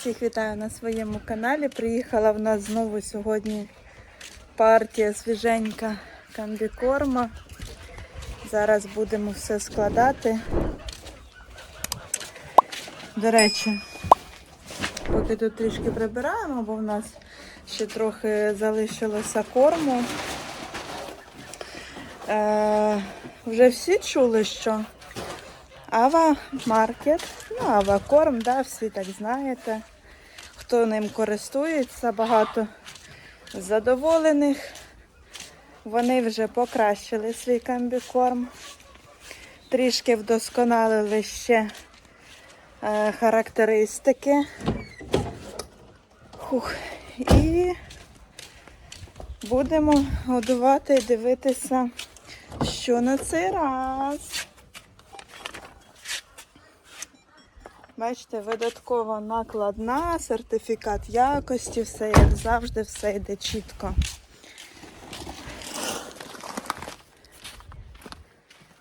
Всіх вітаю на своєму каналі. Приїхала в нас знову сьогодні партія свіженька комбікорма. Зараз будемо все складати. До речі, поки тут трішки прибираємо, бо в нас ще трохи залишилося корму. Е, вже всі чули, що Ава Маркет, ну, Ава Корм, да, всі так знаєте. Хто ним користується, багато задоволених. Вони вже покращили свій комбікорм. Трішки вдосконалили ще е, характеристики. Хух. І будемо годувати і дивитися, що на цей раз. Бачите, видаткова накладна, сертифікат якості, все як завжди, все йде чітко.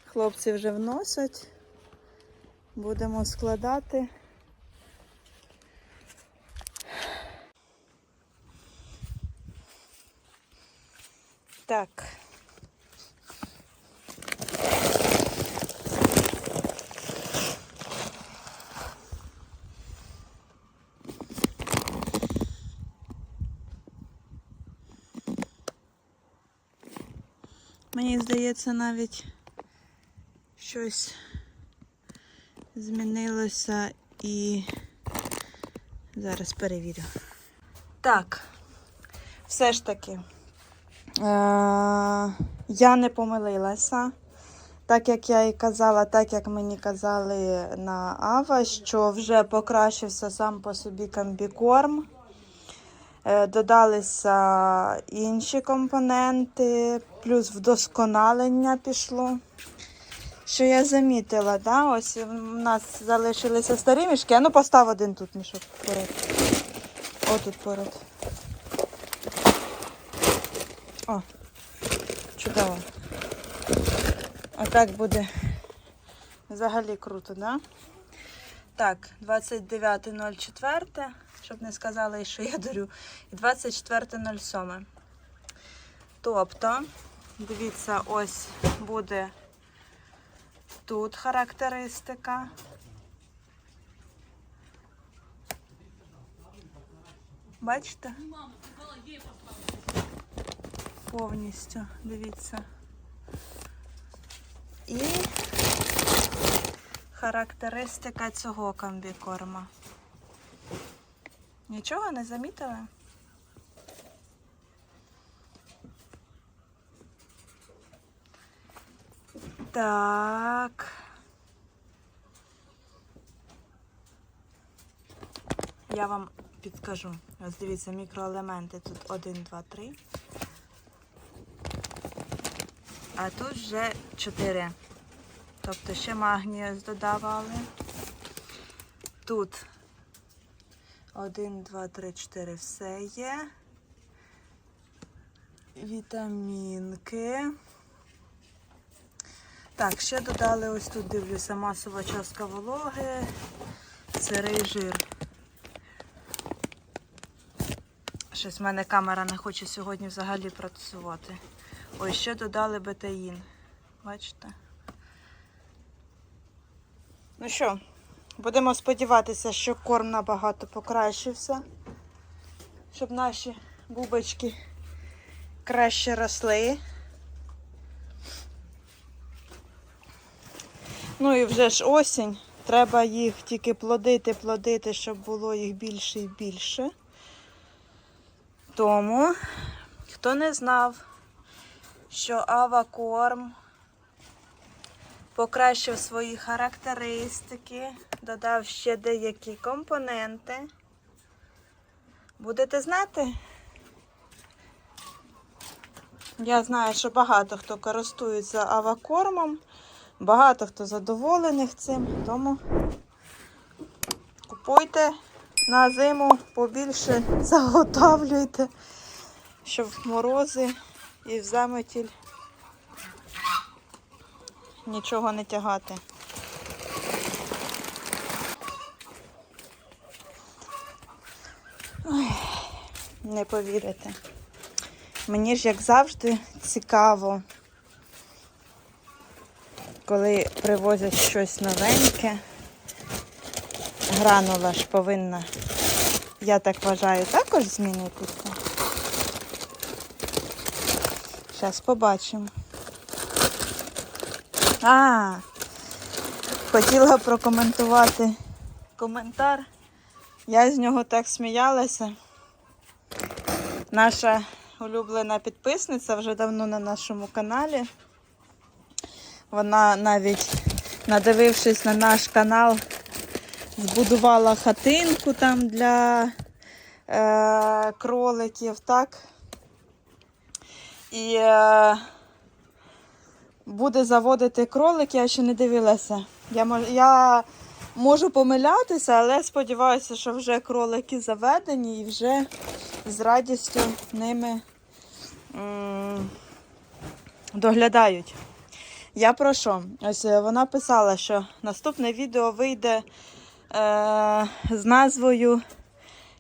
Хлопці вже вносять. Будемо складати. Так. Мені здається, навіть щось змінилося і зараз перевірю. Так, все ж таки, е- я не помилилася. Так як я і казала, так як мені казали на Ава, що вже покращився сам по собі комбікорм. Е, Додалися інші компоненти, плюс вдосконалення пішло. Що я замітила, да? ось у нас залишилися старі мішки. А ну постав один тут мішок поряд. О, тут поряд. О, чудово. Отак буде взагалі круто, да? Так, 29.04, щоб не сказали, що я дарю. І 24.07. Тобто, дивіться, ось буде тут характеристика. Бачите? Повністю, дивіться. І характеристика цього комбікорма. Нічого не замітили? Так. Я вам підкажу. Ось дивіться, мікроелементи тут 1, 2, 3. А тут вже 4. Тобто ще магнію додавали. Тут 1, 2, 3, 4 все є. Вітамінки. Так, ще додали ось тут, дивлюся, масова частка вологи, сирий жир. Щось в мене камера не хоче сьогодні взагалі працювати. Ось ще додали бетаїн. Бачите? Ну що, будемо сподіватися, що корм набагато покращився, щоб наші бубочки краще росли. Ну і вже ж осінь. Треба їх тільки плодити, плодити, щоб було їх більше і більше. Тому, хто не знав, що авакорм покращив свої характеристики, додав ще деякі компоненти. Будете знати? Я знаю, що багато хто користується авакормом, багато хто задоволених цим, тому купуйте на зиму побільше, заготовлюйте, щоб в морози і в заметіль нічого не тягати. Не повірите. Мені ж, як завжди, цікаво, коли привозять щось новеньке. Гранула ж повинна, я так вважаю, також змінитися. Зараз побачимо. А, хотіла прокоментувати коментар. Я з нього так сміялася. Наша улюблена підписниця вже давно на нашому каналі. Вона навіть, надивившись на наш канал, збудувала хатинку там для е, кроликів, так? І е, буде заводити кролики, я ще не дивилася. Я, я можу помилятися, але сподіваюся, що вже кролики заведені і вже з радістю ними доглядають. Я про що? Ось е, вона писала, що наступне відео вийде е, з назвою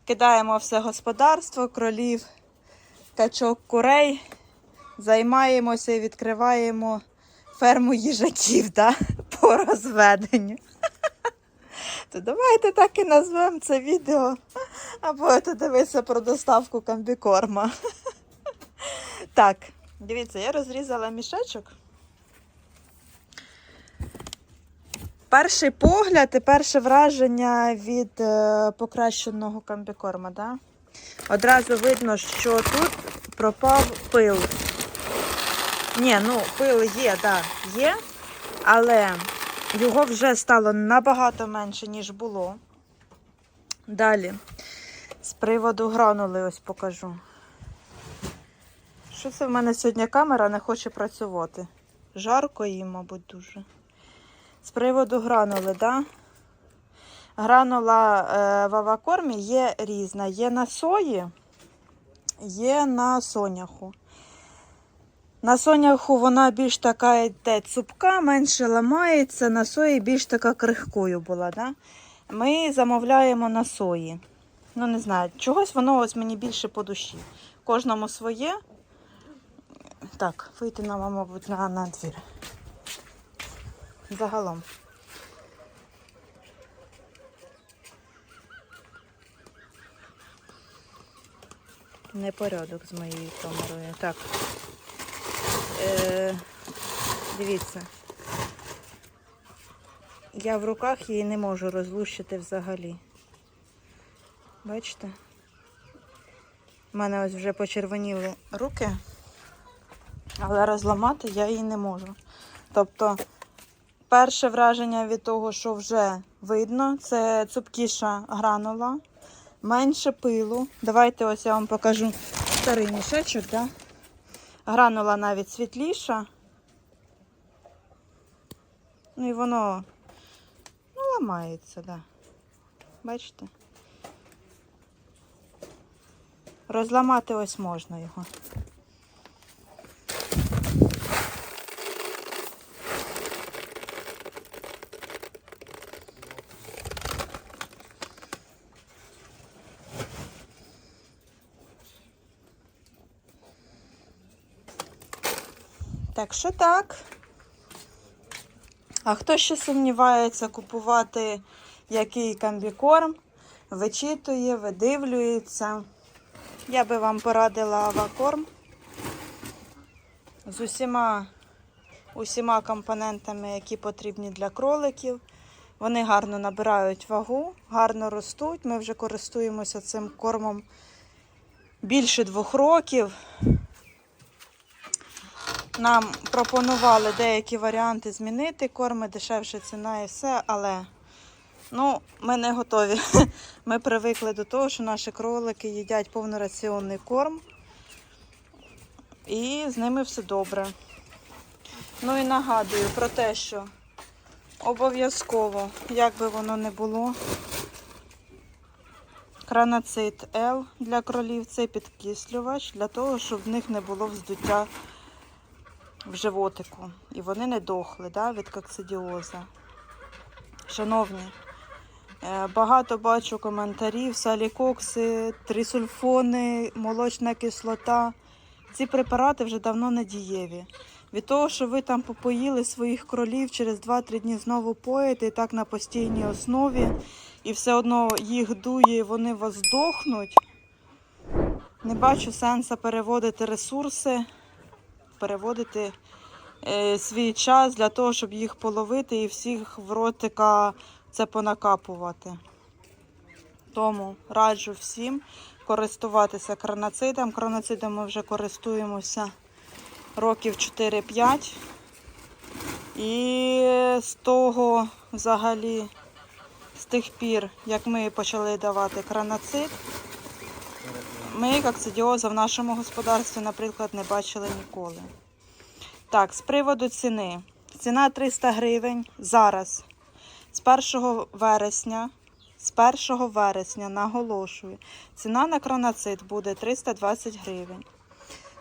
Кидаємо все господарство, кролів, качок, курей, займаємося і відкриваємо ферму їжаків да? по розведенню. То давайте так і назвемо це відео. А будете дивитися про доставку комбікорма. Так, дивіться, я розрізала мішечок. Перший погляд і перше враження від е, покращеного комбікорма. Да? Одразу видно, що тут пропав пил. Ні, ну пил є, да, є, але його вже стало набагато менше, ніж було. Далі, з приводу гранули, ось покажу. Що це в мене сьогодні камера не хоче працювати? Жарко їй, мабуть, дуже. З приводу гранули, да? Гранула е, в авакормі є різна. Є на сої, є на соняху. На соняху вона більш така йде цупка, менше ламається, на сої більш така крихкою була. Да? Ми замовляємо на сої. Ну, не знаю, чогось воно ось мені більше по душі. Кожному своє. Так, вийти нам, мабуть, на, на двір. Загалом. Непорядок з моєю камерою. Так. Е, дивіться. Я в руках її не можу розлущити взагалі. Бачите? У мене ось вже почервоніли руки, але розламати я її не можу. Тобто, перше враження від того, що вже видно, це цупкіша гранула, менше пилу. Давайте ось я вам покажу старий мішечок, да? Гранула навіть світліша. Ну і воно ну, ламається, да. Бачите? Розламати ось можна його. Так що так. А хто ще сумнівається купувати який комбікорм, вичитує, видивлюється. Я би вам порадила авакорм з усіма, усіма компонентами, які потрібні для кроликів. Вони гарно набирають вагу, гарно ростуть. Ми вже користуємося цим кормом більше двох років. Нам пропонували деякі варіанти змінити корми, дешевша ціна і все, але ну, ми не готові. Ми привикли до того, що наші кролики їдять повнораціонний корм, і з ними все добре. Ну і нагадую про те, що обов'язково, як би воно не було, Краноцит L для кролів це підкислювач для того, щоб в них не було вздуття в животику. І вони не дохли да, від коксидіоза. Шановні, Е, Багато бачу коментарів, салікокси, трисульфони, молочна кислота. Ці препарати вже давно не дієві. Від того, що ви там попоїли своїх кролів, через 2-3 дні знову поїте і так на постійній основі, і все одно їх дує, і вони вас здохнуть. Не бачу сенсу переводити ресурси, переводити е, свій час для того, щоб їх половити і всіх в ротика це понакапувати. Тому раджу всім користуватися кранацидом. Кранацидом ми вже користуємося років 4-5. І з того взагалі, з тих пір, як ми почали давати кранацид, ми коксидіоза в нашому господарстві, наприклад, не бачили ніколи. Так, з приводу ціни. Ціна 300 гривень зараз. З 1 вересня, з 1 вересня, наголошую, ціна на кранацид буде 320 гривень.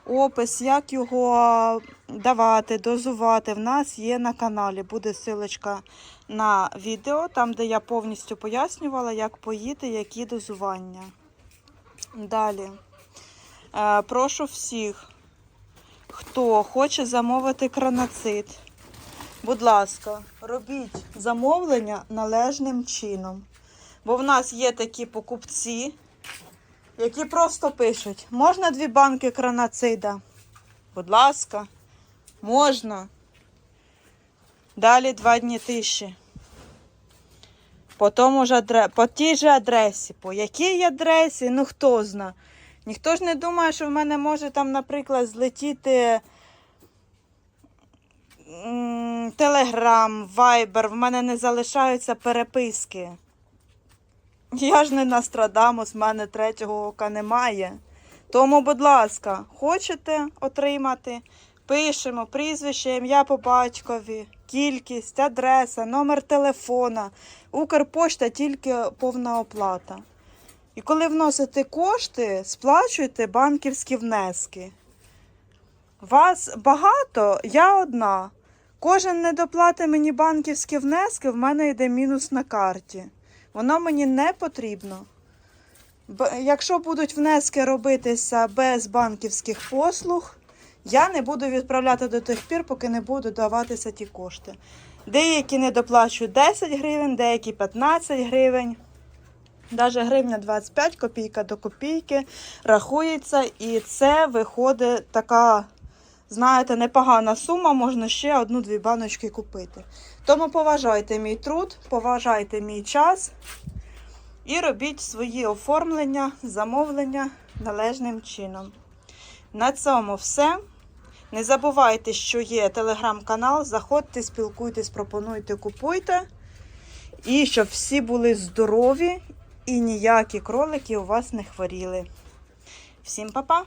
Опис, як його давати, дозувати, в нас є на каналі. Буде силочка на відео, там, де я повністю пояснювала, як поїти, які дозування. Далі. Е, прошу всіх, хто хоче замовити кранацид, будь ласка, робіть замовлення належним чином. Бо в нас є такі покупці, які просто пишуть: можна дві банки кранацида? Будь ласка, можна. Далі два дні тиші. По, тому ж адре... по тій же адресі. По якій адресі? Ну хто зна. Ніхто ж не думає, що в мене може там, наприклад, злетіти Телеграм, Вайбер, в мене не залишаються переписки. Я ж не Нострадамус, в мене третього ока немає. Тому, будь ласка, хочете отримати? Пишемо прізвище, ім'я по батькові, кількість, адреса, номер телефона. Укрпошта тільки повна оплата. І коли вносите кошти, сплачуйте банківські внески. Вас багато, я одна. Кожен не доплатить мені банківські внески, в мене йде мінус на карті. Воно мені не потрібно. Якщо будуть внески робитися без банківських послуг, я не буду відправляти до тих пір, поки не будуть даватися ті кошти. Деякі не доплачують 10 гривень, деякі 15 гривень. Навіть гривня 25 копійка до копійки рахується, і це виходить така, знаєте, непогана сума, можна ще одну-дві баночки купити. Тому поважайте мій труд, поважайте мій час і робіть свої оформлення, замовлення належним чином. На цьому все. Не забувайте, що є телеграм-канал. Заходьте, спілкуйтесь, пропонуйте, купуйте. І щоб всі були здорові і ніякі кролики у вас не хворіли. Всім па-па!